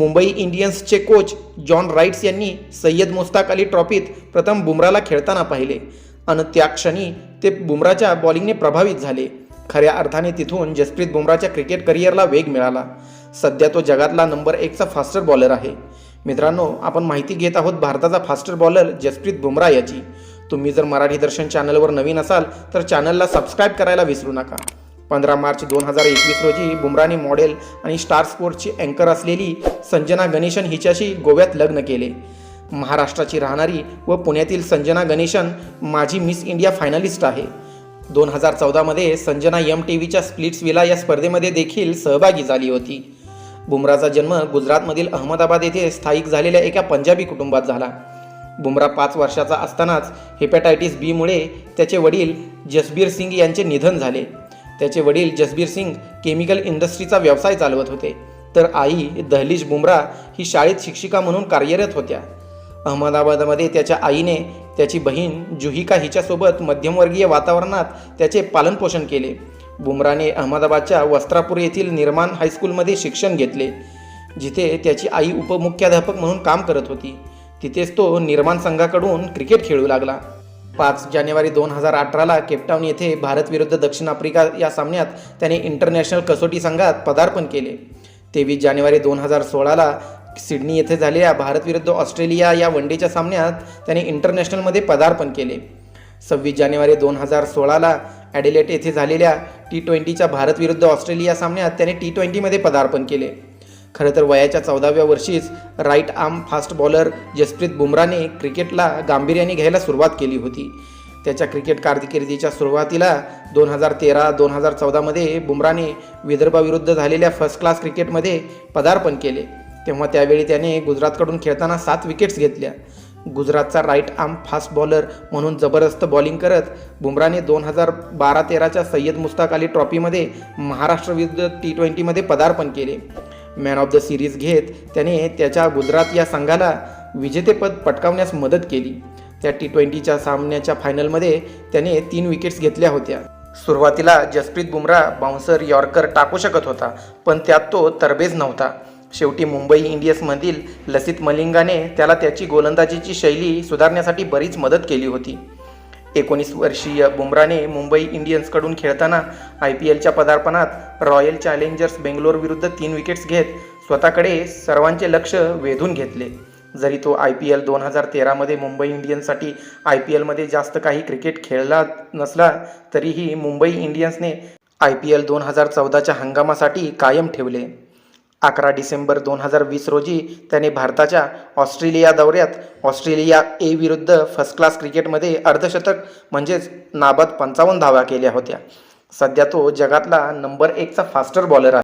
मुंबई इंडियन्सचे coach John rights यांनी सय्यद मुस्ताक अली ट्रॉफीत प्रथम बुमराला खेळताना पाहिले. आणि त्या क्षणी ते बुमराच्या बॉलिंगने प्रभावित झाले. खऱ्या अर्थाने तिथून जसप्रीत बुमराच्या क्रिकेट करिअरला वेग मिळाला. सध्या तो जगातला नंबर एकचा फास्टर बॉलर आहे. मित्रांनो आपण माहिती घेत आहोत भारताचा फास्टर बॉलर जसप्रीत बुमरा याची. तुम्ही जर मराठी दर्शन चॅनलवर नवीन असाल तर चॅनलला सबस्क्राईब करायला विसरू नका. पंधरा मार्च दोन हजार एकवीस रोजी बुमराने मॉडेल आणि स्टार स्पोर्ट्सची अँकर असलेली संजना गणेशन हिच्याशी गोव्यात लग्न केले. महाराष्ट्राची राहणारी व पुण्यातील संजना गणेशन माझी मिस इंडिया फायनलिस्ट आहे. दोन हजार चौदामध्ये संजना यम टी व्हीच्या स्प्लिट्स विला या स्पर्धेमध्ये देखील सहभागी झाली होती. बुमराचा जन्म गुजरातमधील अहमदाबाद येथे स्थायिक झालेल्या एका पंजाबी कुटुंबात झाला. बुमरा पाच वर्षाचा असतानाच हेपॅटायटिस बीमुळे त्याचे वडील जसबीर सिंग यांचे निधन झाले. त्याचे वडील जसबीर सिंग केमिकल इंडस्ट्रीचा व्यवसाय चालवत होते. तर आई दहलीज बुमरा ही शाळेत शिक्षिका म्हणून कार्यरत होत्या. अहमदाबादमध्ये त्याच्या आईने त्याची बहीण जुहिका हिच्यासोबत मध्यमवर्गीय वातावरणात त्याचे पालनपोषण केले. बुमराने अहमदाबादच्या वस्त्रापूर येथील निर्माण हायस्कूलमध्ये शिक्षण घेतले जिथे त्याची आई उपमुख्याध्यापक म्हणून काम करत होती. तिथेच तो निर्माण संघाकडून क्रिकेट खेळू लागला. पाच जानेवारी दोन हजार अठराला केपटाऊन येथे भारत विरुद्ध दक्षिण आफ्रिका या सामन्यात त्याने इंटरनॅशनल कसोटी संघात पदार्पण केले. तेवीस जानेवारी दोन हजार सोळाला सिडनी येथे झालेल्या भारत विरुद्ध ऑस्ट्रेलिया या वनडेच्या सामन्यात त्याने इंटरनॅशनलमध्ये पदार्पण केले. सव्वीस जानेवारी दोन हजार सोळाला ॲडिलेट येथे झालेल्या टी ट्वेंटीच्या भारत विरुद्ध ऑस्ट्रेलिया सामन्यात त्याने टी ट्वेंटीमध्ये पदार्पण केले. खरं तर वयाच्या चौदाव्या वर्षीच right arm fast bowler Jasprit बुमराने क्रिकेटला गांभीर्याने घ्यायला सुरुवात केली होती. त्याच्या क्रिकेट कारकिर्दीच्या सुरुवातीला दोन हजार तेरा दोन हजार चौदामध्ये बुमराने विदर्भाविरुद्ध झालेल्या फर्स्ट क्लास क्रिकेटमध्ये पदार्पण केले. तेव्हा त्यावेळी त्याने गुजरातकडून खेळताना सात विकेट्स घेतल्या. गुजरातचा राईट आर्म फास्ट बॉलर म्हणून जबरदस्त बॉलिंग करत बुमराने दोन हजार बारा तेराच्या सय्यद मुस्ताक अली ट्रॉफीमध्ये महाराष्ट्र विरुद्ध टी ट्वेंटीमध्ये पदार्पण केले. मॅन ऑफ द सिरीज घेत त्याने त्याच्या गुजरात या संघाला विजेतेपद पटकावण्यास मदत केली. त्या टी ट्वेंटीच्या सामन्याच्या फायनलमध्ये त्याने तीन विकेट्स घेतल्या होत्या. सुरुवातीला जसप्रीत बुमरा बाउन्सर यॉर्कर टाकू शकत होता पण त्यात तो तरबेज नव्हता. शेवटी मुंबई इंडियन्समधील लसित मलिंगाने त्याला त्याची गोलंदाजीची शैली सुधारण्यासाठी बरीच मदत केली होती. एकोणीस वर्षीय बुमराने मुंबई इंडियन्सकडून खेळताना आय पी एलच्या पदार्पणात रॉयल चॅलेंजर्स बेंगलोर विरुद्ध तीन विकेट्स घेत स्वतःकडे सर्वांचे लक्ष वेधून घेतले. जरी तो आय पी एल दोन हजार तेरामध्ये मुंबई इंडियन्ससाठी आय पी एलमध्ये जास्त काही क्रिकेट खेळला नसला तरीही मुंबई इंडियन्सने आय पी एल दोन हजार चौदाच्या हंगामासाठी कायम ठेवले. अकरा डिसेंबर दोन हजार वीस रोजी त्याने भारताच्या ऑस्ट्रेलिया दौऱ्यात ऑस्ट्रेलिया ए विरुद्ध फर्स्ट क्लास क्रिकेटमध्ये अर्धशतक म्हणजेच नाबाद पंचावन्न धावा केल्या होत्या. सध्या तो जगातला नंबर एकचा फास्टर बॉलर आहे.